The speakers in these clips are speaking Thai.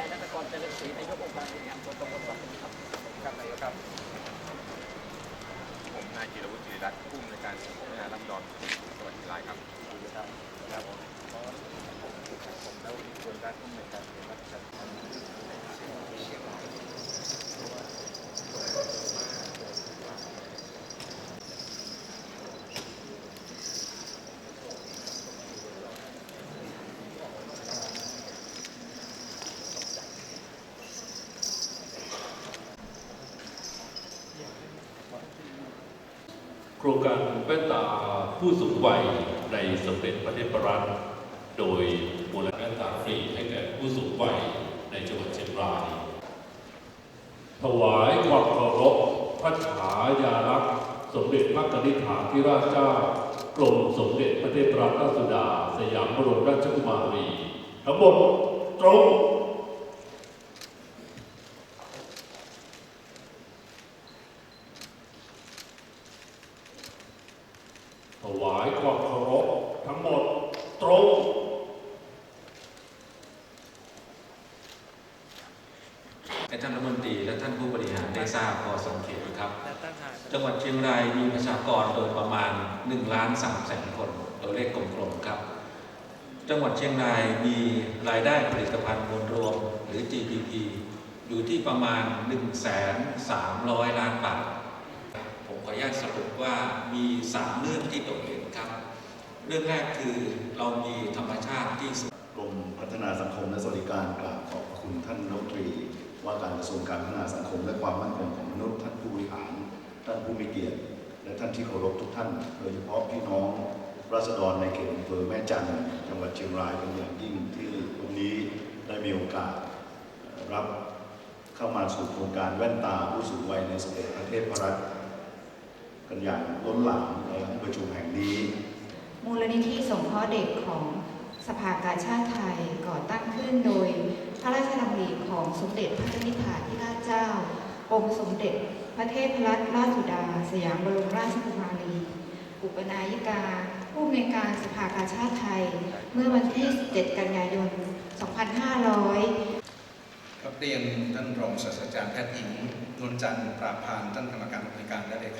ายนัตกรเจริญศรีนายกองค์การบริหารส่วนตำบลวัดครับครับนายกครับ ผมนายจิรวุฒิจิริรัตน์ผู้อำนวยการศูนย์พัฒนาลำดอนจังหวัดเชียงรายครับครับครับผมผมแล้วส่วนการผู้อำนวยการเป็นรัฐการโค รงการแว่นตาผู้สูงวัยในสมเด็จพระเทพรัตน์โดยมูลนิธิแว่นตาฟรีให้แก่ผู้สูงวัยในจังหวัดเชียงราย ถวายความเคารพพระฉายาลักษณ์สมเด็จพระกนิษฐาธิราชเจ้ากรมสมเด็จพระเทพรัตนราชสุดา สยามบรมราชกุมารีทั้งหมดตรง ถ วายความเคารพทั้งหมดตรงให้ท่านรัฐมนตรีและท่านผู้บริหารได้ทราบพอสังเกตนะครับแต่ตั้งหากจังหวัดเชียงรายมีประชากรโดยประมาณ1ล้าน3แสนคน ตัวเลขกลมๆครับ จังหวัดเชียงรายมีรายได้ผลิตภัณฑ์มวลรวมหรือ GDP อยู่ที่ประมาณ 1 3 0 0 ล้านบาทผมข ออนุญาตสรุปว่ามี3เรื่องที่โดดเด่นครับ เรื่องแรกคือเรามีธรรมชาติที่กรมพัฒนาสังคมและสวัสดิการกราบขอบคุณท่านรัฐมนตรี ว่าการกระทรวงการพัฒนาสังคมและความมั่นคงของมนุษย์ท่านผู้บริหาร ท่านผู้มีเกียรติ และท่านที่เคารพทุกท่าน โดยเฉพาะพี่น้องราษฎรในเขตอำเภอแม่จันทร์จังหวัดเชียงรายเป็นอย่างยิ่งที่วันนี้ได้มีโอกาสรับเข้ามาสู่โครงการแว่นตาผู้สูงวัยในสเด็จพระเทศพรัตน์ กันอย่างล้นหลามในห้องประชุมแห่งนี้ มูลนิธิสงเคราะห์เด็กของสภากาชาติไทยก่อตั้งขึ้นโดย พระราชดำริของสมเด็จพระนิธิถาธิราชเจ้ากรมสมเด็จพระเทพรัตนราชสุดา สยามบรมราชกุมารี อุปนายิกา ผู้อำนวยการสภากาชาติไทย เมื่อวันที่ 17 กันยายน 2500ครับเรียนท่านรองศาสตราจารย์แพทย์หญิงนวลจันทร์ปราบพานท่านกรรมการผู้บริการและเลขาธิ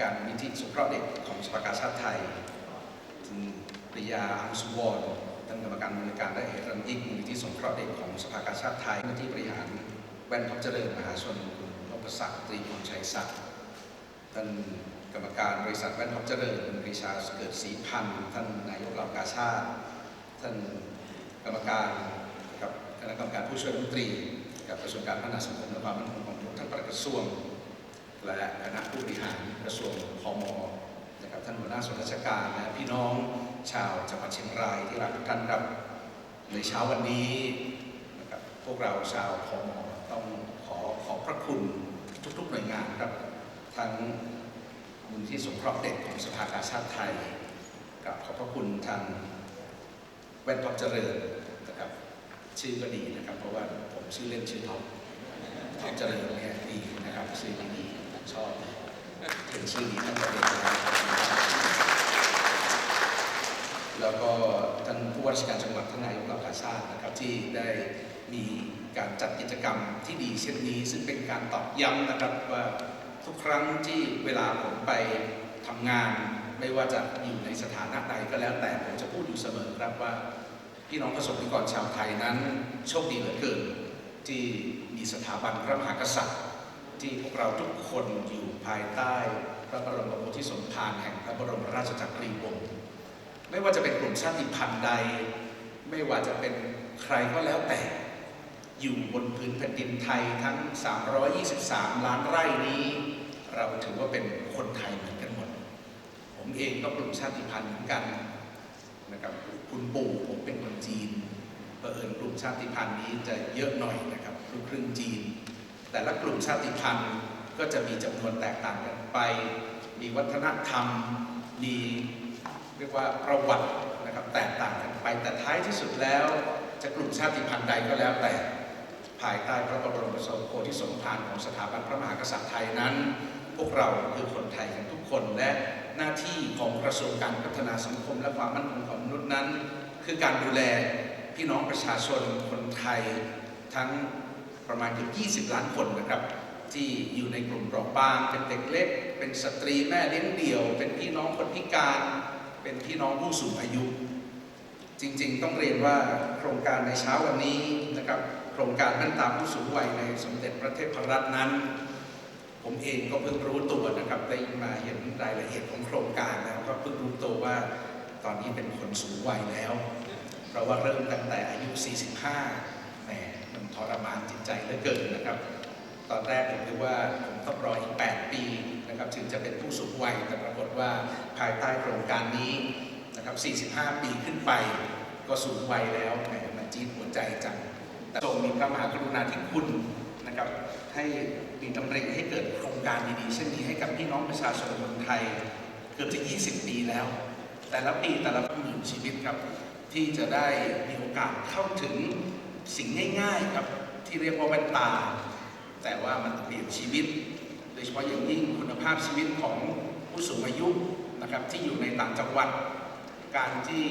การมูลนิธิสงเคราะห์เด็กของสภากาชาติไทยคุณปริยาอังสุวรรณท่านกรรมการบริการและเหตุรันยิ่งมูลนิธิสงเคราะห์เด็กของสภากาชาติไทยที่บริหารแว่นท็อปเจริญมหาชนคุณนพศักดิ์ตรีคุณชัยศักดิ์ท่านกรรมการบริษัทแว่นท็อปเจริญคุณปรีชาเกิดศรีพันธ์ท่านนายกเหล่ากาชาติ ท่านกรรมการกับคณะกรรมการผู้ช่วยรัฐมนตรี กับกระทรวงการพัฒนาสังคมและความมั่นคงของมนุษย์ท่านปลัดกระทรวง และคณะผู้บริหารกระทรวงพมนะครับท่านหัวหน้าส่วนราชการและพี่น้องชาวจังหวัดเชียงรายที่รักทุกท่านครับในเช้าวันนี้นะครับพวกเราชาวพมต้องขอขอบพระคุณทุกๆหน่วยงานครับทั้งมูลที่สงเคราะห์เด็กของสภากาชาติไทยกับขอบพระคุณทางแว่นท็อปเจริญนะครับชื่อก็ดีนะครับ เพราะว่าผมชื่อเล่นชื่อท็อปท็อปเจริญเนี่ยดีนะครับชื่อดี ชอบเป็นชื่อนี้ตั้งแต่เด็กนแล้วก็ท่านผู้ว่าราชการจังหวัดท่านนายกเหล่ากาชาตินะครับที่ได้มีการจัดกิจกรรมที่ดีเช่นนี้ ซึ่งเป็นการตอกย้ำนะครับว่าทุกครั้งที่เวลาผมไปทำงาน ไม่ว่าจะอยู่ในสถานะใดก็แล้วแต่ผมจะพูดอยู่เสมอครับว่าพี่น้องประสบนิกรชาวไทยนั้น โชคดีเหลือเกินที่มีสถาบันพระมหากษัตริย์ ที่พวกเราทุกคนอยู่ภายใต้ พระบรมโพธิสมภารแห่งพระบรมราชจักรีวงศ์ไม่ว่าจะเป็นกลุ่มชาติพันธุ์ใด ไม่ว่าจะเป็นใครก็แล้วแต่ อยู่บนพื้นแผ่นดินไทยทั้ง 323 ล้านไร่นี้ เราถือว่าเป็นคนไทยเหมือนกันหมด ผมเองก็กลุ่มชาติพันธุ์เหมือนกันนะครับคุณปู่ผมเป็นคนจีนเผอิญกลุ่มชาติพันธุ์นี้จะเยอะหน่อยนะครับลูกครึ่งจีน แต่ละกลุ่มชาติพันธุ์ก็จะมีจำนวนแตกต่างกันไป มีวัฒนธรรม มีเรียกว่าประวัตินะครับแตกต่างกันไป แต่ท้ายที่สุดแล้ว จะกลุ่มชาติพันธุ์ใดก็แล้วแต่ภายใต้พระบรมโพธิสมภารของสถาบันพระมหากษัตริย์ไทยนั้น พวกเราคือคนไทยกันทุกคนและหน้าที่ของกระทรวงการพัฒนาสังคมและความมั่นคงของมนุษย์นั้น คือการดูแลพี่น้องประชาชนคนไทยทั้ง ประมาณเกือบ20 ล้านคนนะครับ ที่อยู่ในกลุ่มเปราะบาง เป็นเด็กเล็ก เป็นสตรีแม่เลี้ยงเดี่ยว เป็นพี่น้องคนพิการ เป็นพี่น้องผู้สูงอายุ จริงๆ ต้องเรียนว่าโครงการในเช้าวันนี้นะครับ โครงการแว่นตาผู้สูงวัยในสมเด็จพระเทพรัตน์นั้น ผมเองก็เพิ่งรู้ตัวนะครับ ได้มาเห็นรายละเอียดของโครงการแล้วก็เพิ่งรู้ตัวว่าตอนนี้เป็นคนสูงวัยแล้ว เพราะว่าเริ่มตั้งแต่อายุ 45 ทรมานจิตใจเหลือเกินนะครับ ตอนแรกผมคิดว่าผมต้องรออีก 8 ปีนะครับถึงจะเป็นผู้สูงวัยแต่ปรากฏว่าภายใต้โครงการนี้นะครับ 45 ปีขึ้นไป ก็สูงวัยแล้วแหมมันจี๊ดหัวใจจังแต่ทรงมีพระมหากรุณาธิคุณนะครับให้มีดำริให้เกิดโครงการดีๆเช่นนี้ให้กับพี่น้องประชาชนคนไทยเกือบจะ 20 ปีแล้ว แต่ละปีแต่ละหมื่นชีวิตครับที่จะได้มีโอกาสเข้าถึง สิ่งง่ายๆครับที่เรียกว่าแว่นตา แต่ว่ามันเปลี่ยนชีวิต โดยเฉพาะอย่างยิ่งคุณภาพชีวิตของผู้สูงอายุนะครับที่อยู่ในต่างจังหวัด การที่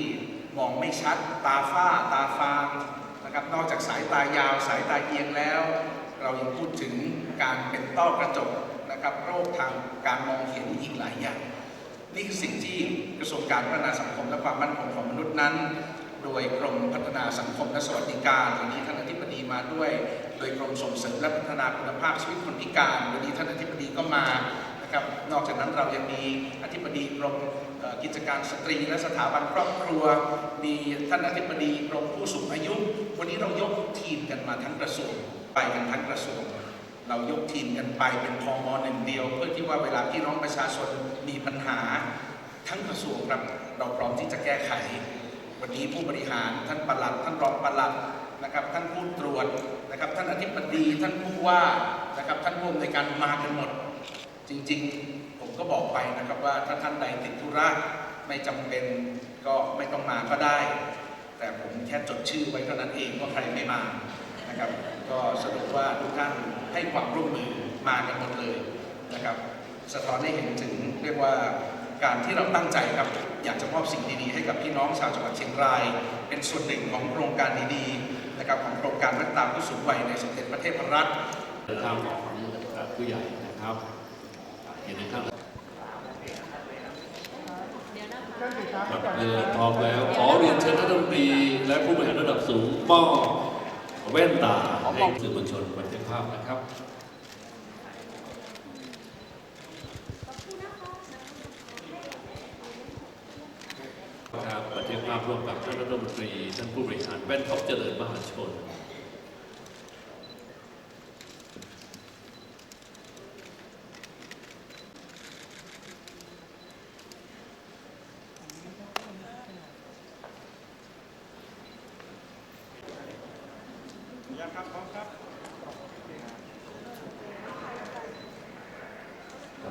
มองไม่ชัดตาฝ้าตาฟางนะครับนอกจากสายตายาวสายตาเอียงแล้ว เรายังพูดถึงการเป็นต้อกระจกนะครับโรคทางการมองเห็นอีกหลายอย่าง นี่คือสิ่งที่กระทรวงการพัฒนาสังคมและความมั่นคงของมนุษย์นั้น โดยกรมพัฒนาสังคมและสวัสดิการวันนี้ท่านอธิบดีมาด้วย โดยกรมส่งเสริมและพัฒนาคุณภาพชีวิตคนพิการวันนี้ท่านอธิบดีก็มานะครับนอกจากนั้นเรายังมีอธิบดีกรมกิจการสตรีและสถาบันครอบครัว มีท่านอธิบดีกรมผู้สูงอายุ วันนี้เรายกทีมกันมาทั้งกระทรวงไปกันทั้งกระทรวงเรายกทีมกันไปเป็นพมอหนึ่งเดียว เพื่อที่ว่าเวลาพี่น้องประชาชนมีปัญหาทั้งกระทรวงครับเราพร้อมที่จะแก้ไข วันนี้ผู้บริหารท่านปลัด ท่านรองปลัดนะครับ ท่านผู้ตรวจนะครับ ท่านอธิบดี ท่านผู้ว่านะครับ ท่านผู้อำนวยการมากันหมด จริงๆ ผมก็บอกไปนะครับว่าถ้าท่านใดติดธุระไม่จำเป็นก็ไม่ต้องมาก็ได้ แต่ผมแค่จดชื่อไว้เท่านั้นเองว่าใครไม่มานะครับ ก็สรุปว่าทุกท่านให้ความร่วมมือมากันหมดเลยนะครับ สะท้อนให้เห็นถึงเรียกว่าการที่เราตั้งใจครับ อยากจะมอบสิ่งดีๆ ให้กับพี่น้องชาวจังหวัดเชียงราย เป็นส่วนหนึ่งของโครงการดีๆนะครับของโครงการแว่นตาผู้สูงวัยในสมเด็จพระเทพรัตน์นะครับของผู้ใหญ่นะครับเห็นไหมครับครับเรือพร้อมแล้วขอเรียนเชิญรัฐมนตรีและผู้บริหารระดับสูงมอบแว่นตาให้สื่อมวลชนบันทึกภาพนะครับ บันทึกภาพร่วมกับท่านรัฐมนตรีท่านผู้บริหารแว่นท็อปเจริญมหาชน ยังครับพร้อมครับ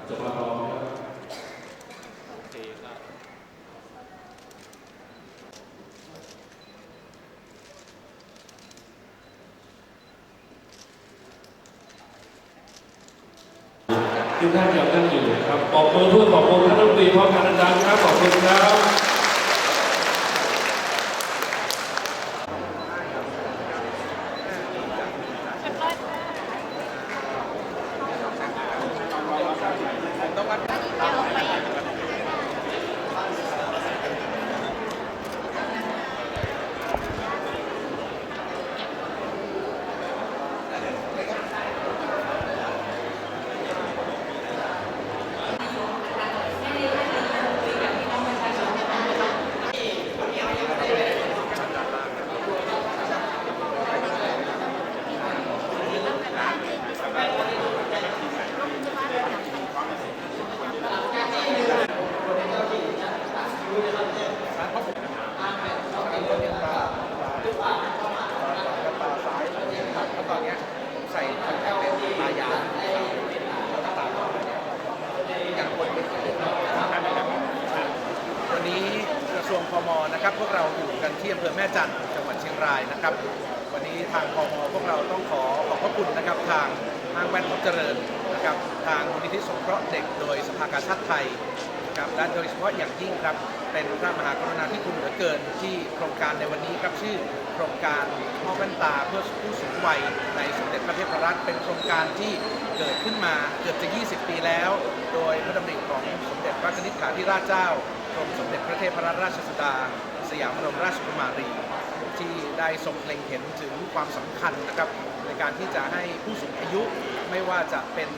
จะมาพร้อมครับ โอเคครับ ทุกท่านยังนั่งอยู่ครับขอบคุณเพื่อขอบคุณท่านรัฐมนตรีพร้อมกันดังๆครับขอบคุณครับ ตอนนี้ผมใส่คอนแทคเลนส์ตายาวอย่างคนไม่เคยวันนี้กระทรวงพมนะครับ พวกเราอยู่กันที่อำเภอแม่จันทร์จังหวัดเชียงรายนะครับ วันนี้ทาง พวกเราต้องขอขอบพระคุณนะครับทางห้างแว่นพบเจริญนะครับทางมูลนิธิสงเคราะห์เด็กโดยสภากาชาติไทยครับและโดยเฉพาะอย่างยิ่งครับเป็นพระมหากรุณาธิคุณเหลือเกินที่โครงการในวันนี้ครับชื่อโครงการมอบแว่นตาเพื่อผู้สูงวัยในสมเด็จพระเทพรัตน์เป็นโครงการที่เกิดขึ้นมาเกือบจะ 20 ปีแล้ว โดยพระดำริของสมเด็จพระนิธิถาธิราชเจ้ากรมสมเด็จพระเทพรัตนราชสุดา สยามบรมราชกุมารี ที่ได้ทรงเล็งเห็นถึงความสำคัญนะครับในการที่จะให้ผู้สูงอายุไม่ว่าจะเป็น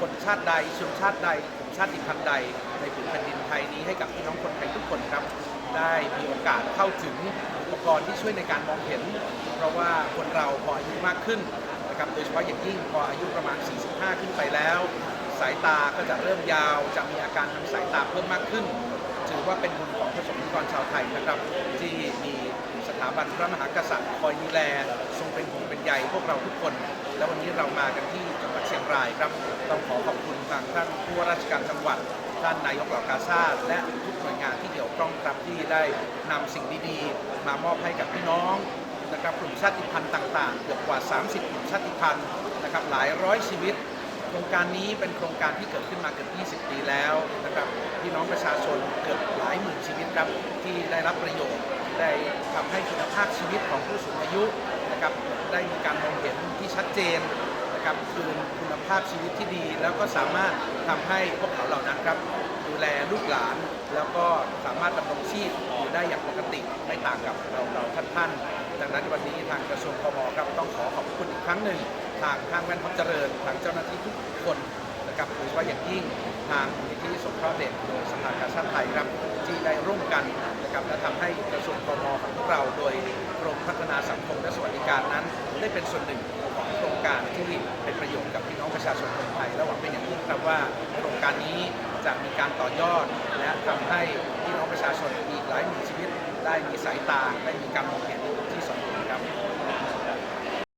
คนชาติใดชนชาติใดกลุ่มชาติพันธุ์ใด ในผืนแผ่นดินไทยนี้ให้กับพี่น้องคนไทยทุกคนครับ ได้มีโอกาสเข้าถึงอุปกรณ์ที่ช่วยในการมองเห็น เพราะว่าคนเราพออายุมากขึ้นนะครับโดยเฉพาะอย่างยิ่งพออายุประมาณ 45 ขึ้นไปแล้ว สายตาก็จะเริ่มยาวจะมีอาการทางสายตาเพิ่มมากขึ้น ถือว่าเป็นบุญของประสบนิกรชาวไทยนะครับที่ บันพระมหากษัตริย์คอยดูแลทรงเป็นห่วงเป็นใยพวกเราทุกคน และวันนี้เรามากันที่จังหวัดเชียงรายครับต้องขอขอบคุณทางท่านผู้ว่าราชการจังหวัดท่านนายกเหล่ากาชาและทุกหน่วยงานที่เกี่ยวข้องครับที่ได้นำสิ่งดีๆ มามอบให้กับพี่น้องนะครับกลุ่มชาติพันธุ์ต่างๆ เกือบกว่า 30กลุ่มชาติพันธุ์นะครับหลายร้อยชีวิตโครงการนี้เป็นโครงการที่เกิดขึ้นมาเกือบ 20 ปีแล้วนะครับพี่น้องประชาชนเกือบหลายหมื่นชีวิตครับที่ได้รับประโยชน์ ได้ทำให้คุณภาพชีวิตของผู้สูงอายุนะครับได้มีการมองเห็นที่ชัดเจนนะครับคืนคุณภาพชีวิตที่ดี แล้วก็สามารถทำให้พวกเขาเหล่านั้นครับดูแลลูกหลาน แล้วก็สามารถดำรงชีพอยู่ได้อย่างปกติไม่ต่างกับเราเราท่านท่านดังนั้นวันนี้ทางกระทรวงพมครับต้องขอขอบคุณอีกครั้งหนึ่งทางทางแว่นพับเจริญ ทางเจ้าหน้าที่ทุกคนนะครับโดยเฉพาะอย่างยิ่งทางมูลนิธิสงเคราะห์เด็กโดยสภากาชาติไทยครับ กันนะครับและทำให้กระทรวงพมของพวกเราโดยกรมพัฒนาสังคมและสวัสดิการนั้น ได้เป็นส่วนหนึ่งของโครงการที่เป็นประโยชน์กับพี่น้องประชาชนคนไทยและหวังเป็นอย่างยิ่งครับว่าโครงการนี้จะมีการต่อยอด และทำให้พี่น้องประชาชนอีกหลายหมื่นชีวิต ได้มีสายตาได้มีการมองเห็น